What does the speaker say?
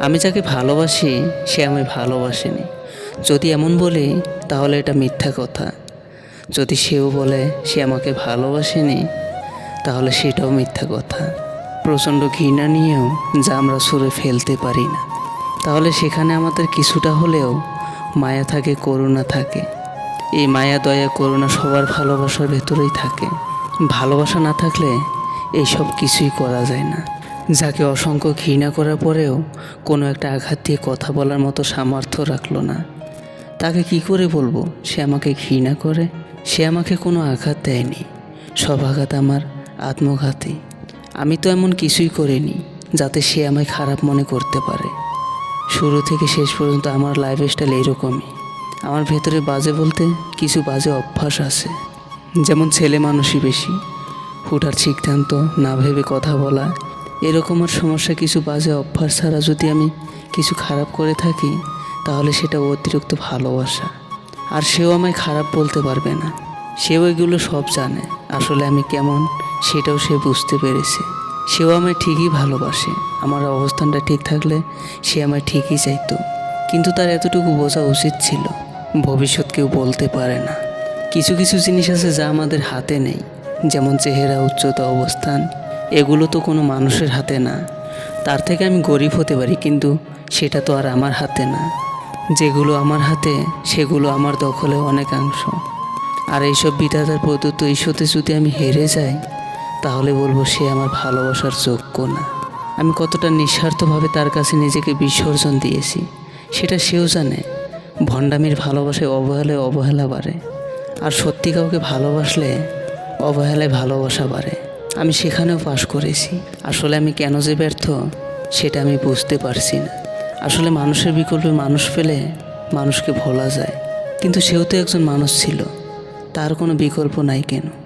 আমি যাকে ভালোবাসি, সে আমায় ভালোবাসেনি। যদি এমন বলি, তাহলে এটা মিথ্যা কথা। যদি সেও বলে, সে আমাকে ভালোবাসেনি, তাহলে সেটাও মিথ্যা কথা। প্রচণ্ড ঘৃণা নিয়েও যা আমরা সুরে ফেলতে পারি না। তাহলে সেখানে আমাদের কিছুটা হলেও মায়া থাকে, করুণা থাকে। এই মায়া, দয়া, করুণা সবার ভালোবাসার ভেতরেই থাকে। ভালোবাসা না থাকলে এইসব কিছুই করা যায় না। যাকে অসংখ্য ঘৃণা করার পরেও কোনো একটা আঘাত দিয়ে কথা বলার মতো সামর্থ্য রাখল না। তাকে কি করে বলব? সে আমাকে ঘৃণা করে। সে আমাকে কোনো আঘাত দেয়নি। সব আঘাত আমার আত্মঘাতী। আমি তো এমন কিছুই করিনি যাতে সে আমায় খারাপ মনে করতে পারে। শুরু থেকে শেষ পর্যন্ত আমার লাইফ স্টাইল এইরকমই। আমার ভেতরে বাজে বলতে কিছু বাজে অভ্যাস আছে। যেমন ছেলে মানুষই বেশি। হুটার সিদ্ধান্ত, না ভেবে কথা বলা এরকম আর সমস্যা কিছু বাজে অভ্যাস ছাড়া যদি আমি কিছু খারাপ করে থাকি, তাহলে সেটা অতিরিক্ত ভালোবাসা। আর সেও আমায় খারাপ বলতে পারবে না। সেও এগুলো সব জানে। আসলে আমি কেমন, সেটাও সে বুঝতে পেরেছে। সেও আমায় ঠিকই ভালোবাসে। আমার অবস্থানটা ঠিক থাকলে সে আমায় ঠিকই চাইতো। কিন্তু তার এতটুকু বোঝা উচিত ছিল। ভবিষ্যৎ কেউ বলতে পারে না। কিছু কিছু জিনিস আছে যা আমাদের হাতে নেই। যেমন চেহারা, উচ্চতা, অবস্থান এগুলো তো কোনো মানুষের হাতে না। তার থেকে আমি গরিব হতে পারি, কিন্তু সেটা তো আর আমার হাতে না। যেগুলো আমার হাতে, সেগুলো আমার দখলে অনেকাংশ। আর এইসব বিধাতার প্রদত্ত ঈশ্বতে যদি আমি হেরে যাই, তাহলে বলব সে আমার ভালোবাসার যোগ্য না। আমি কতটা নিঃস্বার্থভাবে তার কাছে নিজেকে বিসর্জন দিয়েছি, সেটা সেও জানে। ভণ্ডামির ভালোবাসায় অবহেলায় অবহেলা বাড়ে। আর সত্যি কাউকে ভালোবাসলে অবহেলায় ভালোবাসা বাড়ে। আমি সেখানেও পাশ করেছি। আসলে আমি কেন যে ব্যর্থ, সেটা আমি বুঝতে পারছি না। আসলে মানুষের বিকল্পে মানুষ পেলে মানুষকে ভোলা যায়। কিন্তু সেও তো একজন মানুষ ছিল। তার কোনো বিকল্প নাই কেন?